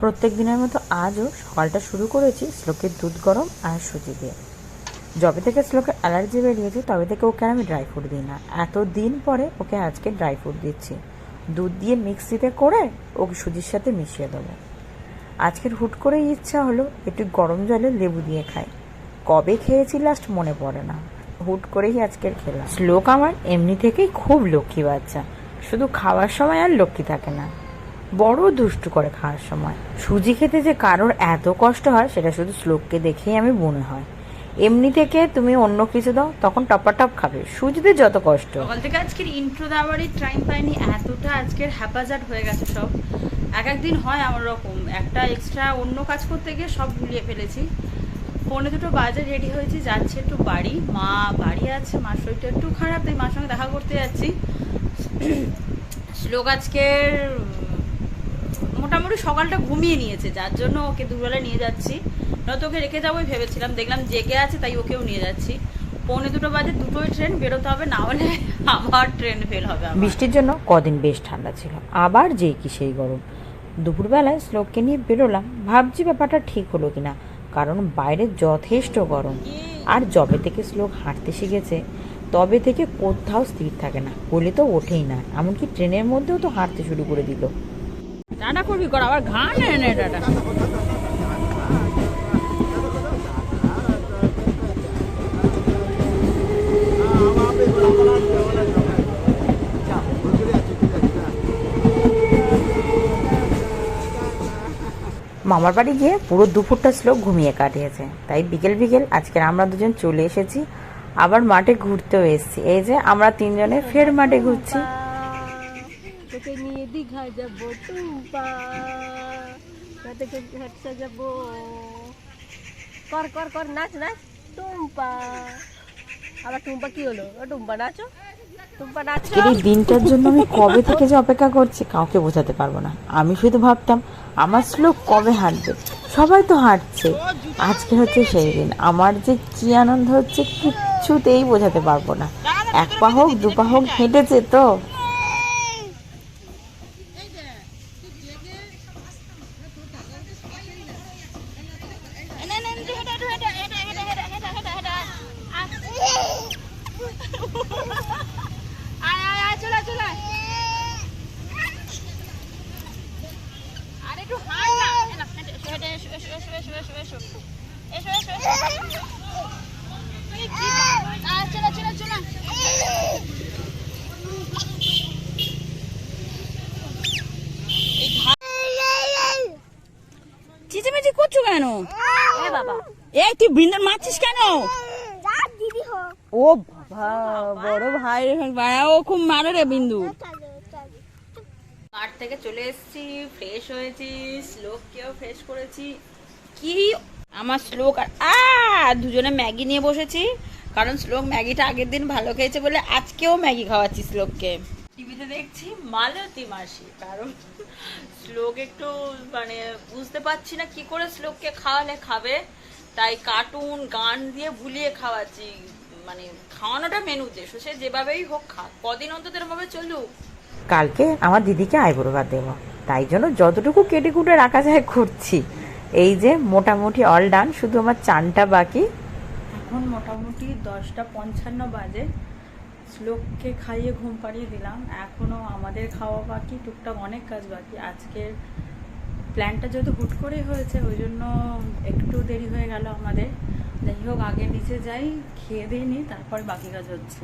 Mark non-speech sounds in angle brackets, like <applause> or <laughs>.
প্রত্যেক দিনের মতো আজও সকালটা শুরু করেছি শ্লোকের দুধ গরম আর সুজি দিয়ে। যবে থেকে শ্লোকের অ্যালার্জি বেরিয়েছে, তবে থেকে ওকে আমি ড্রাই ফ্রুট দিই না। এত দিন পরে ওকে আজকে ড্রাই ফ্রুট দিচ্ছি। দুধ দিয়ে মিক্সিতে করে ওকে সুজির সাথে মিশিয়ে দেবো। আজকের হুট করেই ইচ্ছা হলো একটু গরম জলে লেবু দিয়ে খাই। কবে খেয়েছি লাস্ট মনে পড়ে না। হুট করেই আজকের খেলাম। শ্লোক আমার এমনি থেকেই খুব লক্ষ্মী বাচ্চা। শুধু খাওয়ার সময় আর লক্ষ্মী থাকে না। বড় দুষ্টু করে খাওয়ার সময়। সুজি খেতে যে কারোর এত কষ্ট হয়, সেটা শুধু শ্লোককে দেখেই আমি মনে হয়। এমনি থেকে তুমি অন্য কিছু দাও, তখন টপাটপ খাবে। সুজিতে যত কষ্ট। সকাল থেকে আজকের ইন্ট্রো দেওয়ারই টাইম পাইনি, এতটা আজকের হ্যাপাজার্ট হয়ে গেছে সব। এক একদিন হয় আমার রকম। একটা এক্সট্রা অন্য কাজ করতে গিয়ে সব ভুলিয়ে ফেলেছি। ফোনে দুটো বাজে রেডি হয়েছি, যাচ্ছে একটু বাড়ি। মা বাড়ি আছে, মার শরীরটা একটু খারাপ, তাই মার সঙ্গে দেখা করতে যাচ্ছি। <clears throat> শ্লোক আজকের মোটামুটি সকালটা ঘুমিয়ে নিয়েছে যার জন্য ওকে দুবেলা নিয়ে যাচ্ছি। নয়তো ওকে রেখে যাবোই ভেবেছিলাম দেখলাম জেগে আছে তাই ওকেও নিয়ে যাচ্ছি। পৌনে দুটো বাজে দুটোই ট্রেন বেরোতে হবে না হলে <laughs> আমার ট্রেন ফেল হবে বৃষ্টির জন্য কদিন বেশ ঠান্ডা ছিল আবার যেই কি সেই গরম। দুপুরবেলায় শ্লোককে নিয়ে বেরোলাম ভাবছি ব্যাপারটা ঠিক হলো কিনা কারণ বাইরে যথেষ্ট গরম। আর যবে থেকে শ্লোক হাঁটতে শিখেছে তবে থেকে কোথাও স্থির থাকে না বলে তো ওঠেই না এমনকি ট্রেনের মধ্যেও তো হাঁটতে শুরু করে দিল। টাটা করবি কর, আবার ঘান এনে টাটা। মামার বাড়ি গিয়ে পুরো দুপুরটা শ্লোক ঘুমিয়ে কাটিয়েছে। তাই বিকেল বিকেল আজকে আমরা দুজন চলে এসেছি। আবার মাঠে ঘুরতেও এসেছি। এই যে আমরা তিনজনে ফের মাঠে ঘুরছি। তোকে নিয়ে দীঘায় যাব, টুম্পা। তোকে ঘাট সাজাবো কর কর কর, নাচ নাচ। টুম্পা। আবার টুম্পা কি হলো? ও টুম্পা, নাচো। এই দিনটার জন্য আমি কবে থেকে যে অপেক্ষা করছি কাউকে বোঝাতে পারব না। আমি শুধু ভাবতাম, আমার শ্লোক কবে হাঁটবে? সবাই তো হাঁটছে। আজকে হচ্ছে সেই দিন। আমার যে কি আনন্দ হচ্ছে, কিচ্ছুতেই বোঝাতে পারব না। এক পা হোক, দু পা হোক, হেঁটেছে তো। চিচিমিচি করছ কেন? বাবা। এই তুই বৃন্দার মারছিস কেন? ও বাবা বড় ভাই ও খুব মারে রে বিন্দু। মাঠ থেকে চলে এসেছি? ফ্রেশ হয়েছি শ্লোককেও ফ্রেশ করেছি। কি? আমার শ্লোক আর আ দুজনে ম্যাগি নিয়ে বসেছি। কারণ শ্লোক ম্যাগিটা আগের দিন ভালো খেয়েছে বলে আজকেও ম্যাগি খাওয়াচ্ছি শ্লোককে। টিভিতে দেখছি মালতী মাসি। কারণ শ্লোক একটু মানে বুঝতে পারছি না কি করে শ্লোককে খাওয়ালে খাবে। তাই কার্টুন গান দিয়ে ভুলিয়ে খাওয়াচ্ছি। মানে খাওয়ানোটা মেনুতে সে যেভাবেই হোক খা কদিন অন্তত এরভাবে চলুক। কালকে আমার দিদিকে আইবুড়ো ভাত দেবো। তাই জন্য যতটুকু কেটে কুটে রাখা যায় করছি। এই যে মোটামুটি অল ডান শুধু আমার চানটা বাকি। এখন মোটামুটি দশটা পঞ্চান্ন বাজে। শ্লোককে খাইয়ে ঘুম পাড়িয়ে দিলাম। এখনও আমাদের খাওয়া বাকি, টুকটাক অনেক কাজ বাকি। আজকের প্ল্যানটা যেহেতু হুট করেই হয়েছে, ওই জন্য একটু দেরি হয়ে গেল আমাদের। যাই হোক, আগে নিচে যাই, খেয়ে দিয়ে নিই, তারপর বাকি কাজ হচ্ছে।